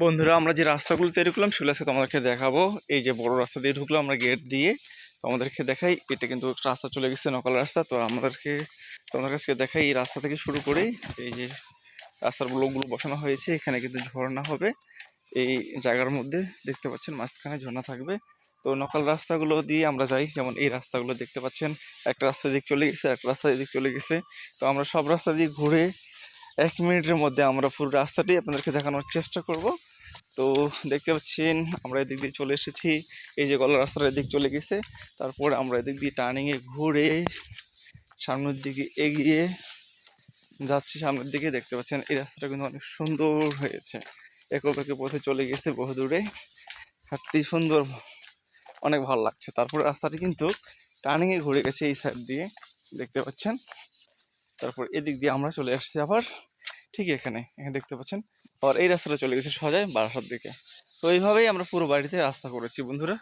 বন্ধুরা, আমরা যে রাস্তাগুলো তৈরি করলাম সেগুলো আজকে তোমাদেরকে দেখাবো। এই যে বড় রাস্তা দিয়ে ঢুকলাম আমরা গেট দিয়ে। তোমাদেরকে দেখাই, এটা কিন্তু রাস্তা চলে গেছে, নকল রাস্তা। তো আমাদেরকে তোমাদের কাছে দেখাই, এই রাস্তা থেকে শুরু করে এই যে রাস্তার ব্লকগুলো বসানো হয়েছে, এখানে কিন্তু ঝর্ণা হবে। এই জায়গার মধ্যে দেখতে পাচ্ছেন, মাঝখানে ঝর্ণা থাকবে। তো নকল রাস্তাগুলো দিয়ে আমরা যাই, যেমন এই রাস্তাগুলো দেখতে পাচ্ছেন। একটা রাস্তা দিক চলে গেছে একটা রাস্তা দিক চলে গেছে। তো আমরা সব রাস্তা দিয়ে ঘুরে এক মিনিটের মধ্যে আমরা পুরো রাস্তাটি আপনাদেরকে দেখানোর চেষ্টা করব। তো দেখতে পাচ্ছেন, আমরা এদিক দিয়ে চলে এসেছি। এই যে গলা রাস্তার এদিক চলে গেছে। তারপর আমরা এদিক দিয়ে টার্নিংয়ে ঘুরে সামনের দিকে এগিয়ে যাচ্ছি। সামনের দিকে দেখতে পাচ্ছেন, এই রাস্তাটা কিন্তু অনেক সুন্দর হয়েছে। একে বেঁকে পথে চলে গেছে বহু দূরে। হাঁটতে সুন্দর, অনেক ভালো লাগছে। তারপরে রাস্তাটি কিন্তু টার্নিংয়ে ঘুরে গেছে এই সাইড দিয়ে। দেখতে পাচ্ছেন তারপর এদিক দিয়ে আমরা চলে আসছি আবার, ঠিক এখানে এখানে দেখতে পাচ্ছেন। আবার এই রাস্তাটা চলে গেছে সজায় বারাসার দিকে। তো এইভাবেই আমরা পুরো বাড়িতে রাস্তা করেছি বন্ধুরা।